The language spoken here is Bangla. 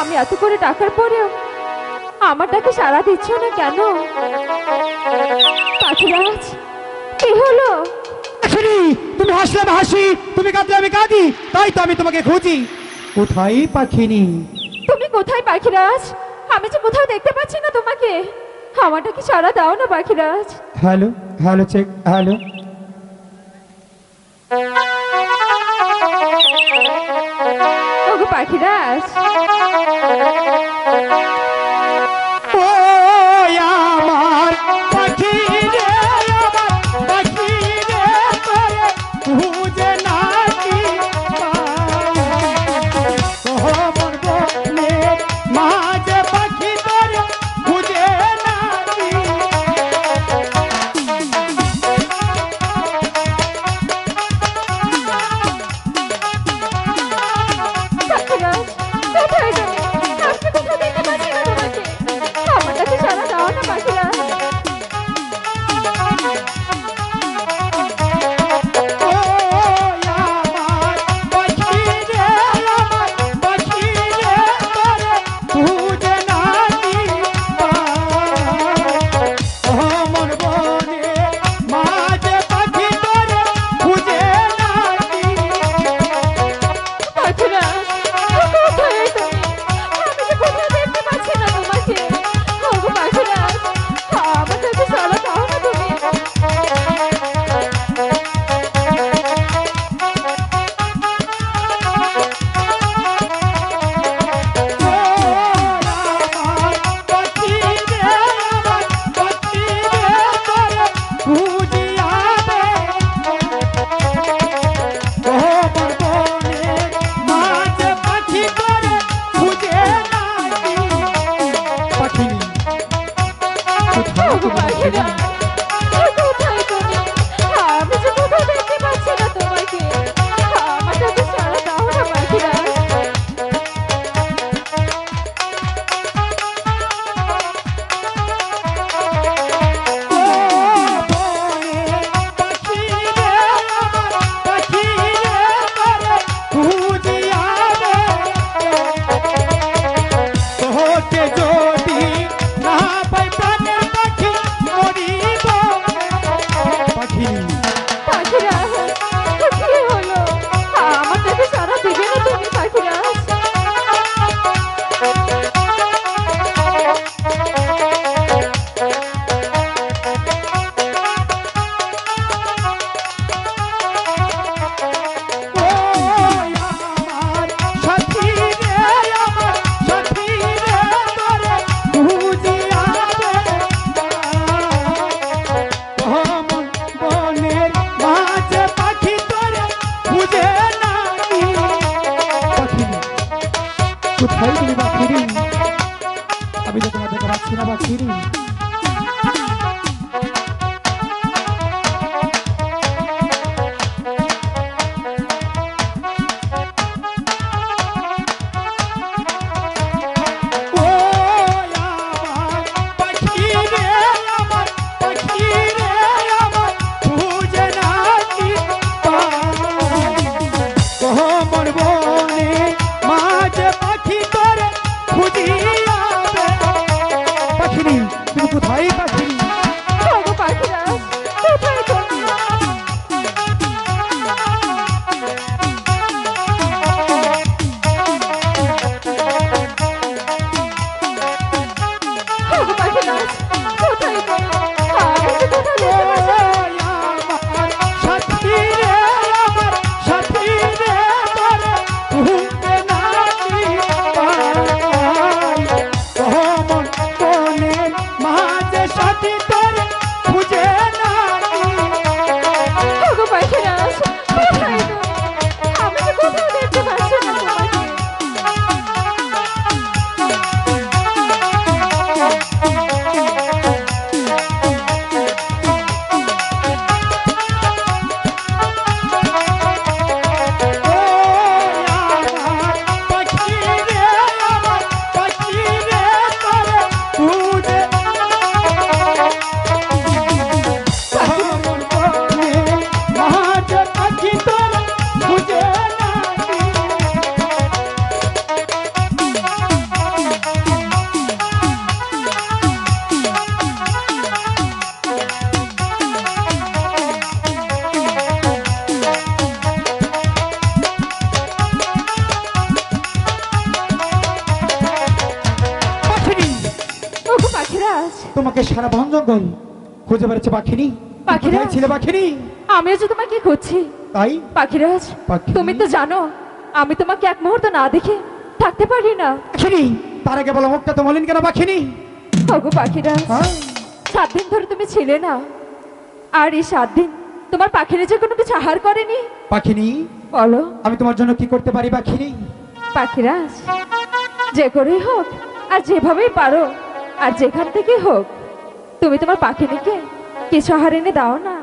আমি এত করে টাকার পরেও আমার ডাকে সারা দিচ্ছ না কেন? পাখিরাজ কি হলো? তুমি হাসলে হাসি তুমি কাঁদলে আমি কাঁদি তাই তো আমি তোমাকে খুঁজি। কোথায় পাখিনি? তুমি কোথায় পাখিরাজ? আমি যে কোথাও দেখতে পাচ্ছি না তোমাকে। আমারটা কি সারা দাও না Pakhiraj. Hello hello check hello. Pakhiraj Kiri. 你把我当傻子 তোমাকে সারা বন জঙ্গল খুঁজে বেড়াচ্ছে পাখিনি? পাখিরাজ? ছিলে পাখিনি? আমিও যে তোমাকে খুঁজছি। তাই? পাখিরাজ পাখি? তুমি তো জানো আমি তোমাকে এক মুহূর্ত না দেখে থাকতে পারি না। পাখিনি? তার আগে বলো মুখটা তো মলিন কেন পাখিনি? ওগো পাখিরাজ হ্যাঁ? সাত দিন ধরে তুমি ছিলে না। আর এই সাত দিন তোমার পাখিরা যে কোনো কিছু আহার করেনি? পাখিনি? বলো। আমি তোমার জন্য কি করতে পারি পাখিনি? পাখিরাজ যে করেই হোক আর যেভাবেই পারো আর যেখান থেকে হোক তুমি তোমার পাখিনিকে কিছু আহার এনে দাও না।